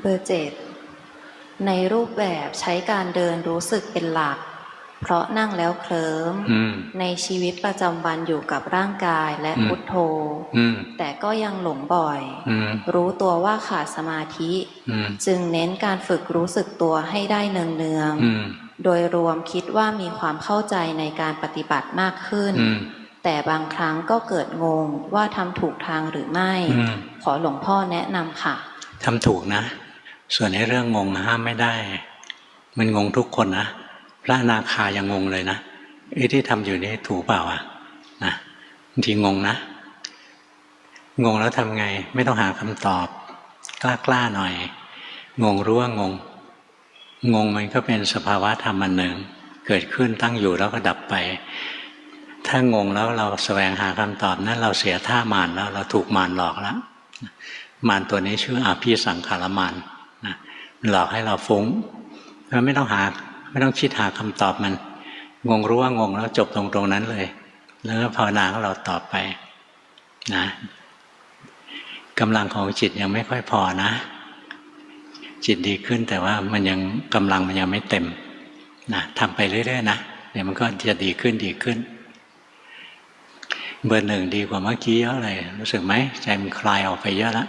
เบอร์เจ็ดในรูปแบบใช้การเดินรู้สึกเป็นหลัก เพราะนั่งแล้วเคลิ้มอืมในชีวิตประจำวันอยู่กับร่างกายและอืมพุทโธอืมแต่ก็ยังหลงบ่อยอืมรู้ตัวว่าขาดสมาธิอืมจึงเน้นการฝึกรู้สึกตัวให้ได้เนืองอืมๆโดยรวมคิดว่ามีความเข้าใจในการปฏิบัติมากขึ้นอืมแต่บางครั้งก็เกิดงงว่าทำถูกทางหรือไม่อืมขอหลวงพ่อแนะนำค่ะ ทำถูกนะ ส่วนในเรื่องงงห้ามไม่ได้ มันงงทุกคนนะพระนาคายังงงเลยนะไอ้ที่ทำอยู่นี่ถูกเปล่าอะนะบางทีงงนะ งงแล้วทำไง ไม่ต้องหาคำตอบ กล้ากล้าๆหน่อย งงรู้ว่างง งงมันก็เป็นสภาวะธรรมอันหนึ่ง เกิดขึ้นตั้งอยู่แล้วก็ดับไป ถ้างงแล้วเราแสวงหาคำตอบนั้นเราเสียท่ามานแล้ว เราถูกมารหลอกแล้ว มารตัวนี้ชื่ออาพีสังขารมารนะมันหลอกให้เราฟุ้งเราไม่ต้องหาไม่ต้องคิดหาคำตอบมัน งงรู้ว่างงแล้วจบตรงตรงนั้นเลย แล้วก็ภาวนาของเราต่อไปนะกำลังของจิตยังไม่ค่อยพอนะ จิตดีขึ้นแต่ว่ามันยังกำลังมันยังไม่เต็มนะทำไปเรื่อยๆนะเดี๋ยวมันก็จะดีขึ้นดีขึ้น เบอร์หนึ่งดีกว่าเมื่อกี้เยอะเลยรู้สึกไหมใจมันคลายออกไปเยอะแล้ว